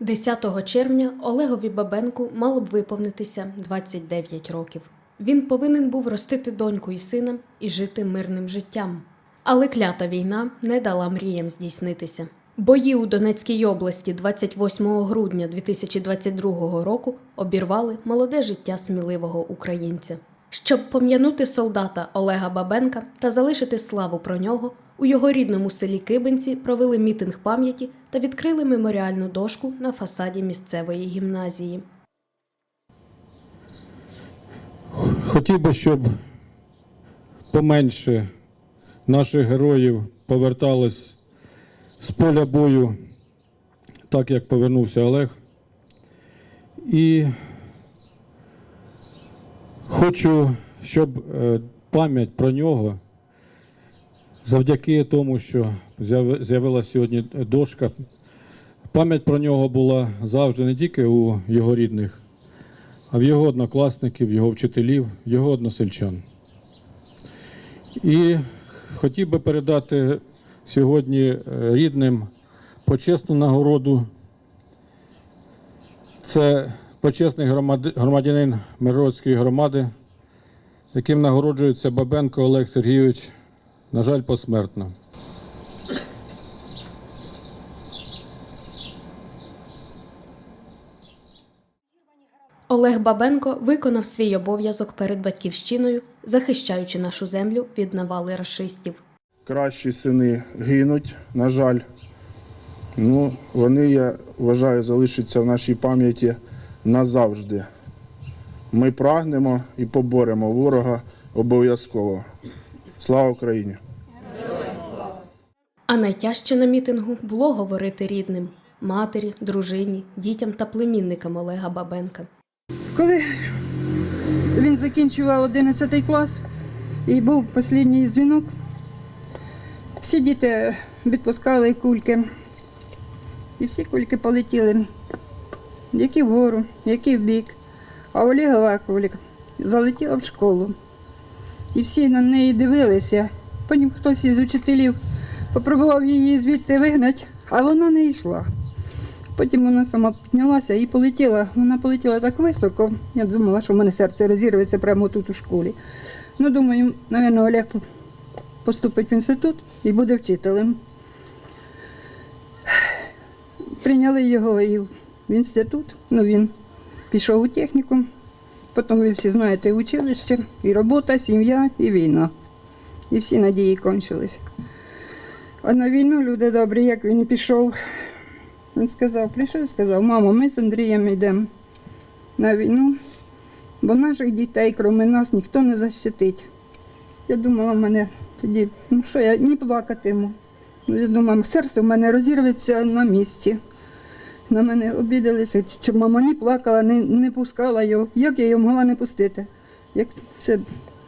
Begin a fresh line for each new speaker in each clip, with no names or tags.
10 червня Олегові Бабенку мало б виповнитися 29 років. Він повинен був ростити доньку і сина і жити мирним життям. Але клята війна не дала мріям здійснитися. Бої у Донецькій області 28 грудня 2022 року обірвали молоде життя сміливого українця. Щоб пом'янути солдата Олега Бабенка та залишити славу про нього, у його рідному селі Кибинці провели мітинг пам'яті та відкрили меморіальну дошку на фасаді місцевої гімназії.
Хотів би, щоб поменше наших героїв повертались з поля бою, так як повернувся Олег. І хочу, щоб е, пам'ять про нього, завдяки тому, що з'яви- з'явилася сьогодні дошка, пам'ять про нього була завжди не тільки у його рідних, а в його однокласників, його вчителів, його односельчан. І хотів би передати сьогодні е, рідним почесну нагороду. Це почесний громадянин Миргородської громади, яким нагороджується Бабенко Олег Сергійович, на жаль, посмертно.
Олег Бабенко виконав свій обов'язок перед батьківщиною, захищаючи нашу землю від навали рашистів.
кращі сини гинуть, на жаль. Ну, вони, я вважаю, залишаться в нашій пам'яті назавжди. Ми прагнемо і поборемо ворога обов'язково. Слава Україні!
А найтяжче на мітингу було говорити рідним матері, дружині, дітям та племінникам Олега Бабенка.
Коли він закінчував 11 клас і був останній дзвінок, всі діти відпускали кульки. І всі кульки полетіли. Які вгору, які в бік. А Олегова кулька залетіла в школу. І всі на неї дивилися. Потім хтось із учителів попробував її звідти вигнати, а вона не йшла. Потім вона сама піднялася і полетіла. Вона полетіла так високо. Я думала, що в мене серце розірветься прямо тут у школі. Ну, думаю, напевно, Олег поступить в інститут і буде вчителем. Прийняли його і в інститут. Ну, він пішов у технікум. Потім ви всі знаєте училище, і робота, сім'я, і війна. І всі надії кончились. А на війну люди добрі, як він пішов, він сказав, прийшов і сказав, мамо, ми з Андрієм йдемо на війну, бо наших дітей, крім нас, ніхто не защитить. Я думала, в мене тоді, ну що я не плакатиму. Ну, Я думаю, серце в мене розірветься на місці. На мене обідалися, що мама не плакала, не, не пускала його. Як я його могла не пустити? Як це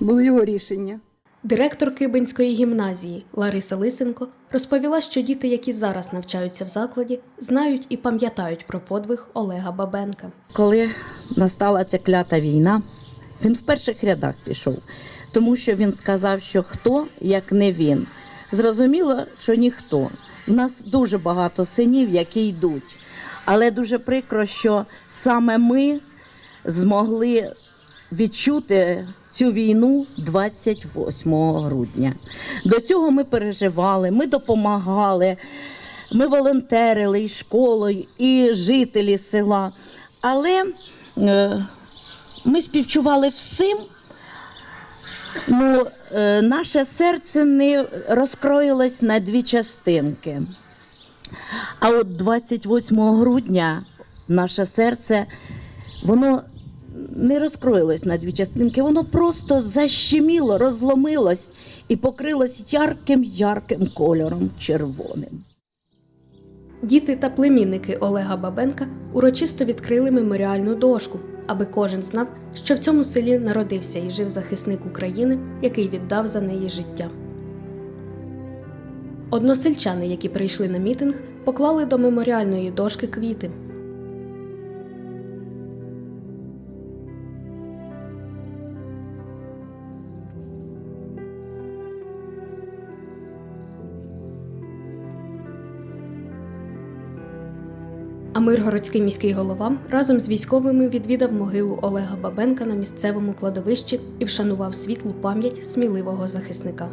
було його рішення.
Директор Кибинської гімназії Лариса Лисенко розповіла, що діти, які зараз навчаються в закладі, знають і пам'ятають про подвиг Олега Бабенка.
Коли настала ця клята війна, він в перших рядах пішов, тому що він сказав, що хто, як не він. Зрозуміло, що ніхто. У нас дуже багато синів, які йдуть. Але дуже прикро, що саме ми змогли відчути цю війну 28 грудня. До цього ми переживали, ми допомагали, ми волонтерили і школою, і жителі села. Але е, ми співчували всім. Ну, е, наше серце не розкроїлось на дві частинки. А от 28 грудня наше серце, воно не розкроїлось на дві частинки, воно просто защеміло, розломилось і покрилось ярким-ярким кольором червоним.
Діти та племінники Олега Бабенка урочисто відкрили меморіальну дошку, аби кожен знав, що в цьому селі народився і жив захисник України, який віддав за неї життя. Односельчани, які прийшли на мітинг, поклали до меморіальної дошки квіти. А Миргородський міський голова разом з військовими відвідав могилу Олега Бабенка на місцевому кладовищі і вшанував світлу пам'ять сміливого захисника.